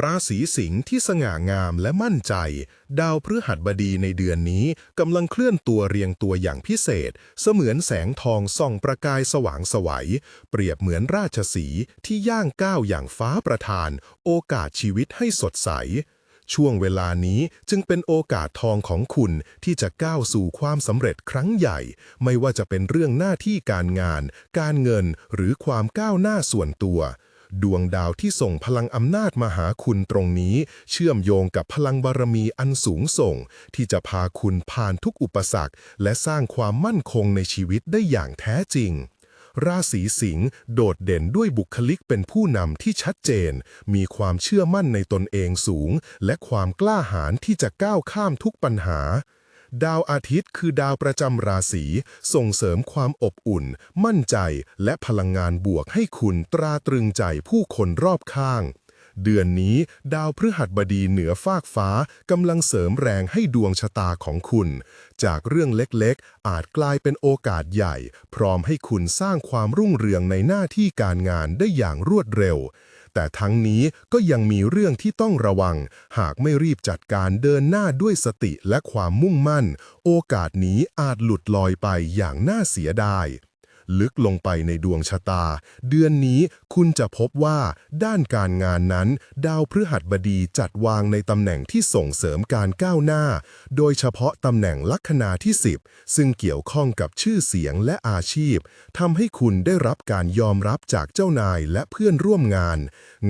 ราศีสิงห์ที่สง่างามและมั่นใจ ดาวพฤหัสบดีในเดือนนี้กำลังเคลื่อนตัวเรียงตัวอย่างพิเศษ เสมือนแสงทองส่องประกายสว่างไสวัย เปรียบเหมือนราชสีห์ที่ย่างก้าวอย่างฟ้าประทาน โอกาสชีวิตให้สดใส ช่วงเวลานี้จึงเป็นโอกาสทองของคุณที่จะก้าวสู่ความสำเร็จครั้งใหญ่ ไม่ว่าจะเป็นเรื่องหน้าที่การงาน การเงินหรือความก้าวหน้าส่วนตัว ดวงดาวที่ส่งพลังอำนาจมาหาคุณตรงนี้ เชื่อมโยงกับพลังบารมีอันสูงส่ง ที่จะพาคุณผ่านทุกอุปสรรค และสร้างความมั่นคงในชีวิตได้อย่างแท้จริงราศีสิงห์โดดเด่นด้วยบุคลิกเป็นผู้นำที่ชัดเจน มีความเชื่อมั่นในตนเองสูง และความกล้าหาญที่จะก้าวข้ามทุกปัญหา ดาวอาทิตย์คือดาวประจำราศี ส่งเสริมความอบอุ่น มั่นใจ และพลังงานบวกให้คุณตราตรึงใจผู้คนรอบข้าง เดือนนี้ ดาวพฤหัสบดีเหนือฟากฟ้ากำลังเสริมแรงให้ดวงชะตาของคุณ จากเรื่องเล็กๆ อาจกลายเป็นโอกาสใหญ่ พร้อมให้คุณสร้างความรุ่งเรืองในหน้าที่การงานได้อย่างรวดเร็ว แต่ทั้งนี้ก็ยังมีเรื่องที่ต้องระวัง หากไม่รีบจัดการเดินหน้าด้วยสติและความมุ่งมั่น โอกาสนี้อาจหลุดลอยไปอย่างน่าเสียดาย ลึกลงไปในดวงชะตา เดือนนี้คุณจะพบว่า ด้านการงานนั้น ดาวพฤหัสบดีจัดวางในตำแหน่งที่ส่งเสริมการก้าวหน้า โดยเฉพาะตำแหน่งลัคนาที่ 10 ซึ่งเกี่ยวข้องกับชื่อเสียงและอาชีพทำให้คุณได้รับการยอมรับจากเจ้านายและเพื่อนร่วมงาน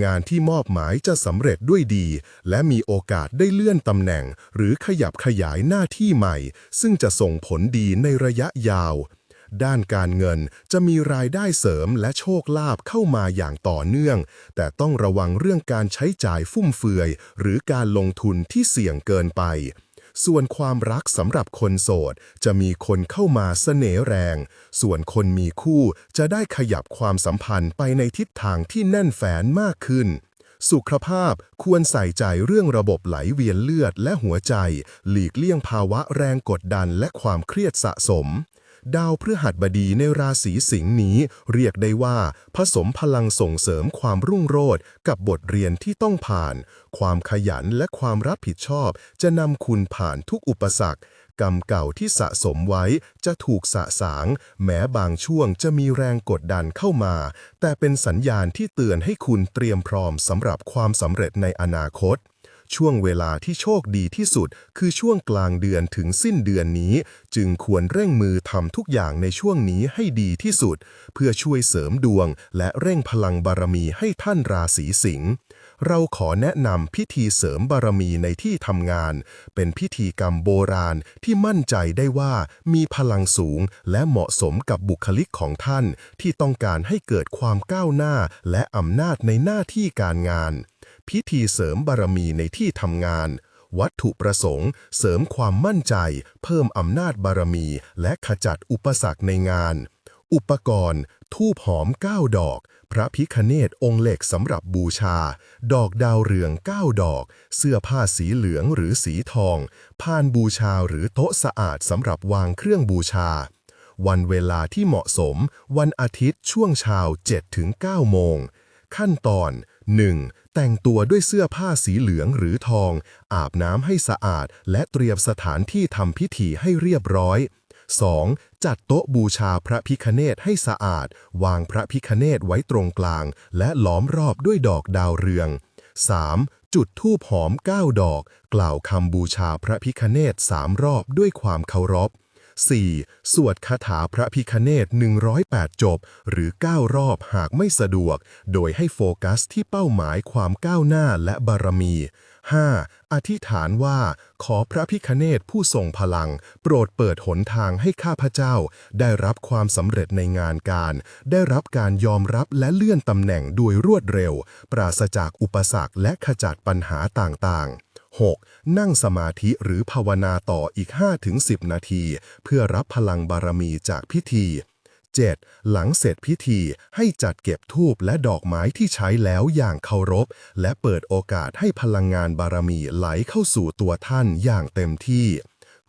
งานที่มอบหมายจะสำเร็จด้วยดี และมีโอกาสได้เลื่อนตำแหน่ง หรือขยับขยายหน้าที่ใหม่ ซึ่งจะส่งผลดีในระยะยาว ด้านการเงินจะมีรายได้เสริมและโชคลาภเข้ามาอย่างต่อเนื่อง แต่ต้องระวังเรื่องการใช้จ่ายฟุ่มเฟือย หรือการลงทุนที่เสี่ยงเกินไป ส่วนความรักสำหรับคนโสด จะมีคนเข้ามาเสน่ห์แรง ส่วนคนมีคู่จะได้ขยับความสัมพันธ์ไปในทิศทางที่แน่นแฟนมากขึ้นสุขภาพควรใส่ใจเรื่องระบบไหลเวียนเลือดและหัวใจ หลีกเลี่ยงภาวะแรงกดดันและความเครียดสะสม ดาวพฤหัสบดีในราศีสิงห์นี้ เรียกได้ว่า ผสมพลังส่งเสริมความรุ่งโรจน์กับบทเรียนที่ต้องผ่าน ความขยันและความรับผิดชอบ จะนำคุณผ่านทุกอุปสรรคกรรมเก่าที่สะสมไว้จะถูกสะสาง แม้บางช่วงจะมีแรงกดดันเข้ามา แต่เป็นสัญญาณที่เตือนให้คุณเตรียมพร้อมสำหรับความสำเร็จในอนาคต ช่วงเวลาที่โชคดีที่สุด คือช่วงกลางเดือนถึงสิ้นเดือนนี้ จึงควรเร่งมือทำทุกอย่างในช่วงนี้ให้ดีที่สุด เพื่อช่วยเสริมดวง และเร่งพลังบารมีให้ท่านราศีสิงห์เราขอแนะนำพิธีเสริมบารมีในที่ทำงาน เป็นพิธีกรรมโบราณที่มั่นใจได้ว่ามีพลังสูงและเหมาะสมกับบุคลิกของท่าน ที่ต้องการให้เกิดความก้าวหน้าและอำนาจในหน้าที่การงาน พิธีเสริมบารมีในที่ทำงาน วัตถุประสงค์ เสริมความมั่นใจ เพิ่มอำนาจบารมี และขจัดอุปสรรคในงาน อุปกรณ์ ทูบหอม 9 ดอก พระพิคเนตองค์เหล็กสำหรับบูชา ดอกดาวเรือง 9 ดอก เสื้อผ้าสีเหลืองหรือสีทองพานบูชาหรือโต๊ะสะอาดสำหรับวางเครื่องบูชาวันเวลาที่เหมาะสม วันอาทิตย์ช่วงเช้า7-9 โมง ขั้นตอน 1. แต่งตัวด้วยเสื้อผ้าสีเหลืองหรือทอง อาบน้ำให้สะอาด และเตรียมสถานที่ทำพิธีให้เรียบร้อย 2. จัดโต๊ะบูชาพระพิคเนตให้สะอาด วางพระพิคเนตไว้ตรงกลาง และล้อมรอบด้วยดอกดาวเรือง 3. จุดธูปหอม 9 ดอก กล่าวคำบูชาพระพิคเนตสามรอบด้วยความเคารพ 4. สวดคาถาพระพิคเนต108 จบ หรือ 9 รอบหากไม่สะดวก โดยให้โฟกัสที่เป้าหมายความก้าวหน้าและบารมี 5. อธิษฐานว่า ขอพระพิคเนตผู้ทรงพลัง โปรดเปิดหนทางให้ข้าพเจ้า ได้รับความสำเร็จในงานการ ได้รับการยอมรับและเลื่อนตำแหน่งโดยรวดเร็ว ปราศจากอุปสรรคและขจัดปัญหาต่างๆ 6. นั่งสมาธิหรือภาวนาต่ออีก 5-10 นาที เพื่อรับพลังบารมีจากพิธี 7. หลังเสร็จพิธีให้จัดเก็บธูปและดอกไม้ที่ใช้แล้วอย่างเคารพ และเปิดโอกาสให้พลังงานบารมีไหลเข้าสู่ตัวท่านอย่างเต็มที่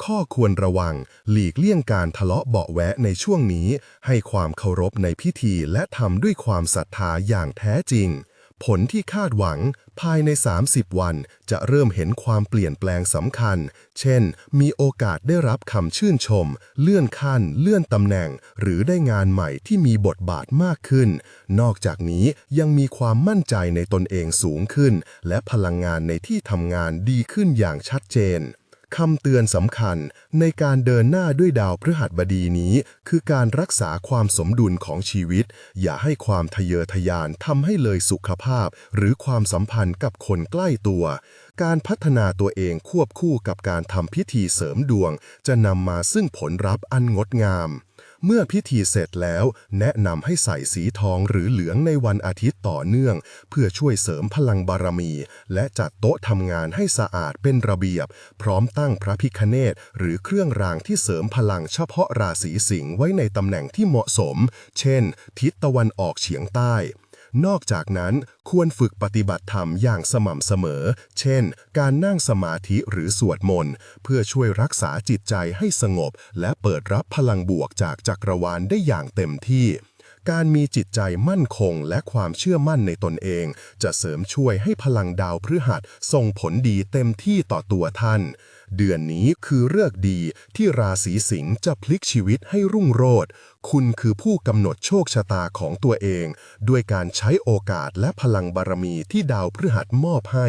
ข้อควรระวัง หลีกเลี่ยงการทะเลาะเบาะแวะในช่วงนี้ ให้ความเคารพในพิธีและทำด้วยความศรัทธาอย่างแท้จริง ผลที่คาดหวังภายใน 30 วันจะเริ่มเห็นความเปลี่ยนแปลงสำคัญ เช่น มีโอกาสได้รับคำชื่นชม เลื่อนขั้น เลื่อนตำแหน่ง หรือได้งานใหม่ที่มีบทบาทมากขึ้น นอกจากนี้ยังมีความมั่นใจในตนเองสูงขึ้น และพลังงานในที่ทำงานดีขึ้นอย่างชัดเจน คำเตือนสำคัญในการเดินหน้าด้วยดาวพฤหัสบดีนี้ คือการรักษาความสมดุลของชีวิต อย่าให้ความทะเยอทะยานทำให้เลยสุขภาพ หรือความสัมพันธ์กับคนใกล้ตัว การพัฒนาตัวเองควบคู่กับการทำพิธีเสริมดวง จะนำมาซึ่งผลลัพธ์อันงดงาม เมื่อพิธีเสร็จแล้ว แนะนำให้ใส่สีทองหรือเหลืองในวันอาทิตย์ต่อเนื่อง เพื่อช่วยเสริมพลังบารมี และจัดโต๊ะทำงานให้สะอาดเป็นระเบียบ พร้อมตั้งพระพิคเนตหรือเครื่องรางที่เสริมพลังเฉพาะราศีสิงห์ไว้ในตำแหน่งที่เหมาะสม เช่น ทิศตะวันออกเฉียงใต้ นอกจากนั้นควรฝึกปฏิบัติธรรมอย่างสม่ำเสมอ เช่น การนั่งสมาธิหรือสวดมนต์เพื่อช่วยรักษาจิตใจให้สงบ และเปิดรับพลังบวกจากจักรวาลได้อย่างเต็มที่การมีจิตใจมั่นคงและความเชื่อมั่นในตนเอง จะเสริมช่วยให้พลังดาวพฤหัสส่งผลดีเต็มที่ต่อตัวท่านเดือนนี้คือเลือกดีที่ราศีสิงห์จะพลิกชีวิตให้รุ่งโรจน์ คุณคือผู้กำหนดโชคชะตาของตัวเอง ด้วยการใช้โอกาสและพลังบารมีที่ดาวพฤหัสมอบให้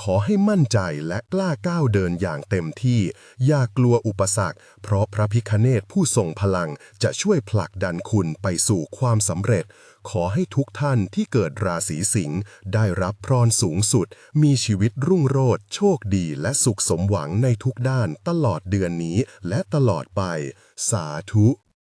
ขอให้มั่นใจและกล้าก้าวเดินอย่างเต็มที่ อย่ากลัวอุปสรรค เพราะพระพิคเนตผู้ทรงพลังจะช่วยผลักดันคุณไปสู่ความสำเร็จ ขอให้ทุกท่านที่เกิดราศีสิงห์ได้รับพรสูงสุด มีชีวิตรุ่งโรจน์โชคดีและสุขสมหวังในทุกด้านตลอดเดือนนี้และตลอดไป สาธุ